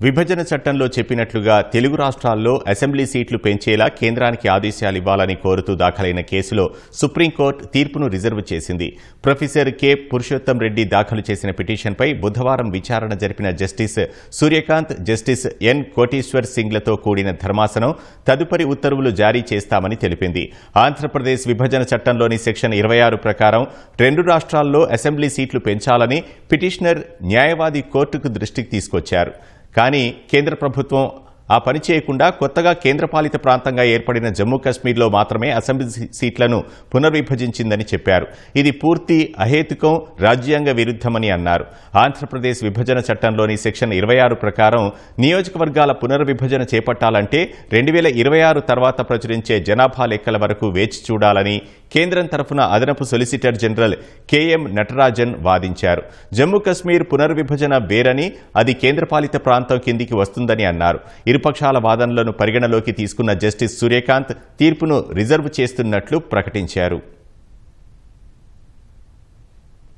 విభజన చట్టంలో చెప్పినట్లుగా తెలుగు రాష్ట్రాల్లో అసెంబ్లీ సీట్లు పెంచేలా కేంద్రానికి ఆదేశాలు ఇవ్వాలని కోరుతూ దాఖలైన కేసులో సుప్రీంకోర్టు తీర్పును రిజర్వ్ చేసింది. Professor K. పురుషోత్తం రెడ్డి దాఖలు చేసిన పిటిషన్పై బుధవారం విచారణ జరిపిన justice Surya Kant justice N. Koteshwar సింగ్లతో కూడిన ధర్మాసనం తదుపరి ఉత్తర్వులు జారీ చేస్తామని తెలిపింది. ఆంధ్రప్రదేశ్ విభజన చట్టంలోని సెక్షన్ ఇరవై ఆరు ప్రకారం రెండు రాష్ట్రాల్లో అసెంబ్లీ సీట్లు పెంచాలని పిటిషనర్ న్యాయవాది కోర్టుకు దృష్టికి తీసుకొచ్చారు. కానీ కేంద్ర ప్రభుత్వం ఆ పని చేయకుండా కొత్తగా కేంద్రపాలిత ప్రాంతంగా ఏర్పడిన జమ్మూ కాశ్మీర్లో మాత్రమే అసెంబ్లీ సీట్లను పునర్విభజించిందని చెప్పారు. ఇది పూర్తి అహేతుకం రాజ్యాంగ విరుద్ధమని అన్నారు. ఆంధ్రప్రదేశ్ విభజన చట్టంలోని సెక్షన్ ఇరవై ఆరు ప్రకారం నియోజకవర్గాల పునర్విభజన చేపట్టాలంటే రెండు వేల ఇరవై ఆరు తర్వాత ప్రచురించే జనాభా లెక్కల వరకు వేచి చూడాలని కేంద్రం తరఫున అదనపు సొలిసిటర్ జనరల్ కెఎం నటరాజన్ వాదించారు. జమ్మూ కశ్మీర్ పునర్విభజన వేరని అది కేంద్రపాలిత ప్రాంతం కిందికి వస్తుందని అన్నారు. ఇరుపక్షాల వాదనలను పరిగణలోకి తీసుకున్న జస్టిస్ సూర్యకాంత్ తీర్పును రిజర్వ్ చేస్తున్నట్లు ప్రకటించారు.